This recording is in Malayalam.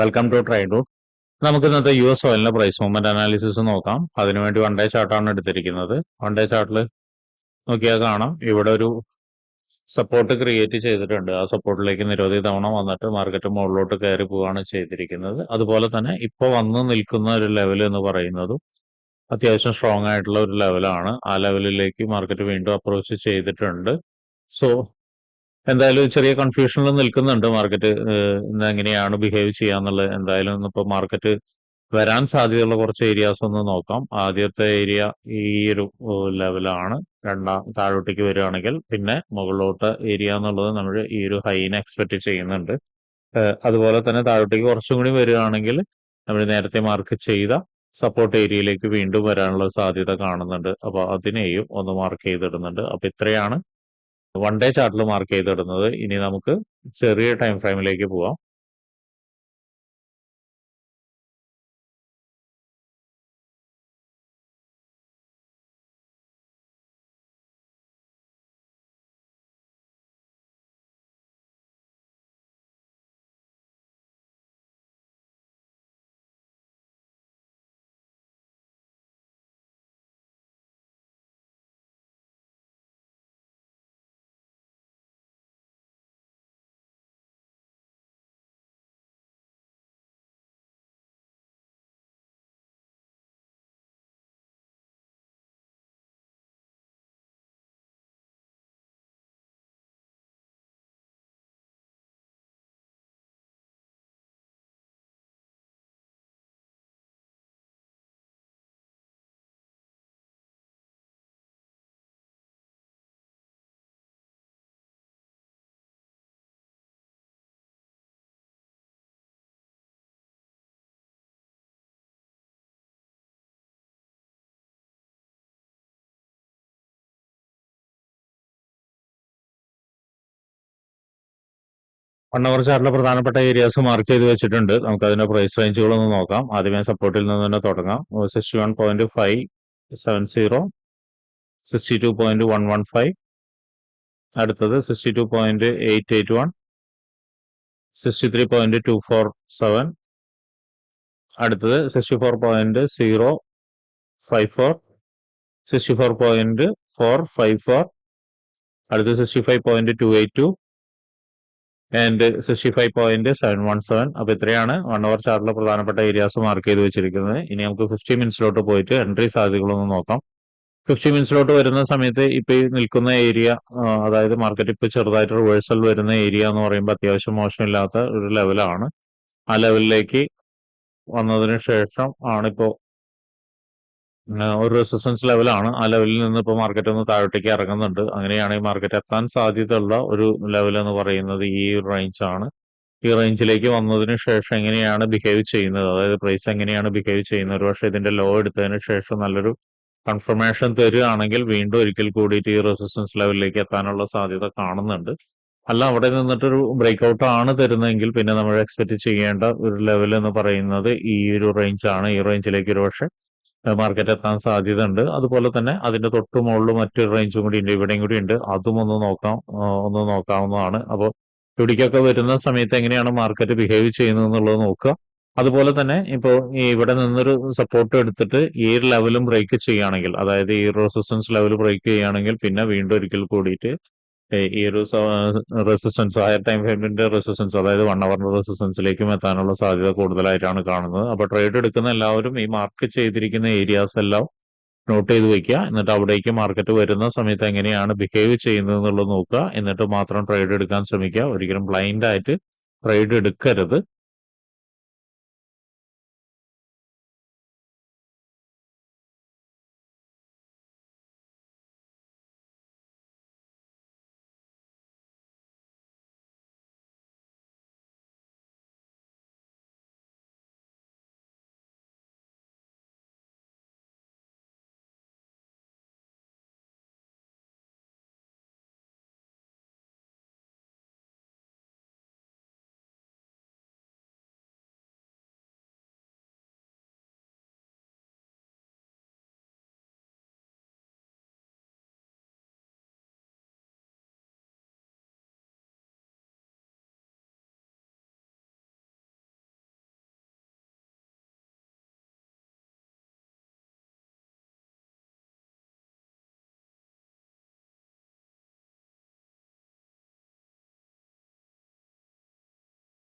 വെൽക്കം ടു ട്രൈഡ് റൂട്ട് നമുക്ക് ഇന്നത്തെ യു എസ് ഓയിലിന്റെ പ്രൈസ് മൂവ്മെന്റ് അനാലിസിസ് നോക്കാം അതിനുവേണ്ടി വൺ ഡേ ചാർട്ടാണ് എടുത്തിരിക്കുന്നത്. വൺ ഡേ ചാർട്ടിൽ നോക്കിയാൽ കാണാം. ഇവിടെ ഒരു സപ്പോർട്ട് ക്രിയേറ്റ് ചെയ്തിട്ടുണ്ട്. ആ സപ്പോർട്ടിലേക്ക് നിരവധി തവണ വന്നിട്ട് മാർക്കറ്റ് മുകളിലോട്ട് കയറി പോവുകയാണ് ചെയ്തിരിക്കുന്നത്. അതുപോലെ തന്നെ ഇപ്പോൾ വന്ന് നിൽക്കുന്ന ഒരു ലെവൽ എന്ന് പറയുന്നതും അത്യാവശ്യം സ്ട്രോങ് ആയിട്ടുള്ള ഒരു ലെവലാണ് ആ ലെവലിലേക്ക് മാർക്കറ്റ് വീണ്ടും അപ്രോച്ച് ചെയ്തിട്ടുണ്ട്. സോ എന്തായാലും ചെറിയ കൺഫ്യൂഷനിൽ നിൽക്കുന്നുണ്ട് മാർക്കറ്റ് ഇന്ന് എങ്ങനെയാണ് ബിഹേവ് ചെയ്യാന്നുള്ളത് എന്തായാലും ഇന്നിപ്പോ മാർക്കറ്റ് വരാൻ സാധ്യതയുള്ള കുറച്ച് ഏരിയാസ് ഒന്ന് നോക്കാം. ആദ്യത്തെ ഏരിയ ഈ ഒരു ലെവലാണ് രണ്ടാം താഴോട്ടേക്ക് വരികയാണെങ്കിൽ പിന്നെ മുകളിലോട്ട് ഏരിയ എന്നുള്ളത് നമ്മൾ ഈ ഒരു ഹൈനെ എക്സ്പെക്ട് ചെയ്യുന്നുണ്ട്. അതുപോലെ തന്നെ താഴോട്ടേക്ക് കുറച്ചും കൂടി വരികയാണെങ്കിൽ നമ്മൾ നേരത്തെ മാർക്ക് ചെയ്ത സപ്പോർട്ട് ഏരിയയിലേക്ക് വീണ്ടും വരാനുള്ള സാധ്യത കാണുന്നുണ്ട്. അപ്പൊ അതിനെയും ഒന്ന് മാർക്ക് ചെയ്തിടുന്നുണ്ട്. അപ്പൊ ഇത്രയാണ് വൺ ഡേ ചാർട്ടിൽ മാർക്ക് ചെയ്തിടുന്നത്. ഇനി നമുക്ക് ചെറിയ ടൈം ഫ്രെയിമിലേക്ക് പോവാം. വൺ അവർ ചാർട്ടിലെ പ്രധാനപ്പെട്ട ഏരിയാസ് മാർക്ക് ചെയ്ത് വെച്ചിട്ടുണ്ട്. നമുക്ക് അതിന്റെ പ്രൈസ് റേഞ്ചുകൾ ഒന്ന് നോക്കാം. ആദ്യമേ സപ്പോർട്ടിൽ നിന്ന് തന്നെ തുടങ്ങാം. Sixty one point five seven zero sixty two point one one five അടുത്തത് sixty two point eight eight one sixty three point two four seven അടുത്തത് sixty four point zero five four sixty four point four five four അടുത്തത് sixty five point two eight two and sixty five point seven one seven അപ്പൊ ഇത്രയാണ് വൺ അവർ ചാർട്ടിലെ പ്രധാനപ്പെട്ട ഏരിയാസ് മാർക്ക് ചെയ്ത് വെച്ചിരിക്കുന്നത്. ഇനി നമുക്ക് ഫിഫ്റ്റി മിനിറ്റ്സിലോട്ട് പോയിട്ട് എൻട്രി സാധ്യതകളൊന്ന് നോക്കാം. ഫിഫ്റ്റി മിനിറ്റ്സിലോട്ട് വരുന്ന സമയത്ത് ഇപ്പൊ ഈ നിൽക്കുന്ന ഏരിയ അതായത് മാർക്കറ്റ് ഇപ്പൊ ചെറുതായിട്ട് റിവേഴ്സൽ വരുന്ന ഏരിയ എന്ന് പറയുമ്പോൾ അത്യാവശ്യം മോശമില്ലാത്ത ഒരു ലെവലാണ് ആ ലെവലിലേക്ക് വന്നതിന് ശേഷം ആണിപ്പോ ഒരു റെസിസ്റ്റൻസ് ലെവലാണ് ആ ലെവലിൽ നിന്ന് ഇപ്പോൾ മാർക്കറ്റ് ഒന്ന് താഴോട്ടേക്ക് ഇറങ്ങുന്നുണ്ട്. അങ്ങനെയാണ് ഈ മാർക്കറ്റ് എത്താൻ സാധ്യതയുള്ള ഒരു ലെവൽ എന്ന് പറയുന്നത് ഈ റേഞ്ച് ആണ്. ഈ റേഞ്ചിലേക്ക് വന്നതിന് ശേഷം എങ്ങനെയാണ് ബിഹേവ് ചെയ്യുന്നത്? അതായത് പ്രൈസ് എങ്ങനെയാണ് ബിഹേവ് ചെയ്യുന്നത്? ഒരു പക്ഷേ ഇതിന്റെ ലോ എടുത്തതിന് ശേഷം നല്ലൊരു കൺഫർമേഷൻ തരികയാണെങ്കിൽ വീണ്ടും ഒരിക്കൽ കൂടിയിട്ട് ഈ റെസിസ്റ്റൻസ് ലെവലിലേക്ക് എത്താനുള്ള സാധ്യത കാണുന്നുണ്ട്. അല്ല അവിടെ നിന്നിട്ടൊരു ബ്രേക്ക് ഔട്ട് ആണ് തരുന്നതെങ്കിൽ പിന്നെ നമ്മൾ എക്സ്പെക്ട് ചെയ്യേണ്ട ഒരു ലെവൽ എന്ന് പറയുന്നത് ഈ ഒരു റേഞ്ച് ആണ്. ഈ റേഞ്ചിലേക്ക് ഒരു പക്ഷേ മാർക്കറ്റ് എത്താൻ സാധ്യത ഉണ്ട് അതുപോലെ തന്നെ അതിന്റെ തൊട്ട് മുകളിൽ മറ്റൊരു റേഞ്ചും കൂടി ഉണ്ട്. ഇവിടെയും കൂടി ഉണ്ട്. അതും ഒന്ന് നോക്കാം ഒന്ന് നോക്കാവുന്നതാണ്. അപ്പോൾ ഇവിടേക്കൊക്കെ വരുന്ന സമയത്ത് എങ്ങനെയാണ് മാർക്കറ്റ് ബിഹേവ് ചെയ്യുന്നത് എന്നുള്ളത് നോക്കുക. അതുപോലെ തന്നെ ഇപ്പോൾ ഇവിടെ നിന്നൊരു സപ്പോർട്ട് എടുത്തിട്ട് ഈ ലെവലും ബ്രേക്ക് ചെയ്യുകയാണെങ്കിൽ അതായത് ഈ റെസിസ്റ്റൻസ് ലെവൽ ബ്രേക്ക് ചെയ്യുകയാണെങ്കിൽ പിന്നെ വീണ്ടും ഒരിക്കൽ കൂടിയിട്ട് ഈ ഒരു റെസിസ്റ്റൻസ് ഹയർ ടൈം ഫ്രെയിമിന്റെ റെസിസ്റ്റൻസ് അതായത് വൺ അവറിന്റെ റെസിസ്റ്റൻസിലേക്കും എത്താനുള്ള സാധ്യത കൂടുതലായിട്ടാണ് കാണുന്നത്. അപ്പൊ ട്രേഡ് എടുക്കുന്ന എല്ലാവരും ഈ മാർക്ക് ചെയ്തിരിക്കുന്ന ഏരിയാസ് എല്ലാം നോട്ട് ചെയ്ത് വെക്കുക. എന്നിട്ട് അവിടേക്ക് മാർക്കറ്റ് വരുന്ന സമയത്ത് എങ്ങനെയാണ് ബിഹേവ് ചെയ്യുന്നത് എന്നുള്ളത് നോക്കുക. എന്നിട്ട് മാത്രം ട്രേഡ് എടുക്കാൻ ശ്രമിക്കുക. ഒരിക്കലും ബ്ലൈൻഡ് ആയിട്ട് ട്രേഡ് എടുക്കരുത്.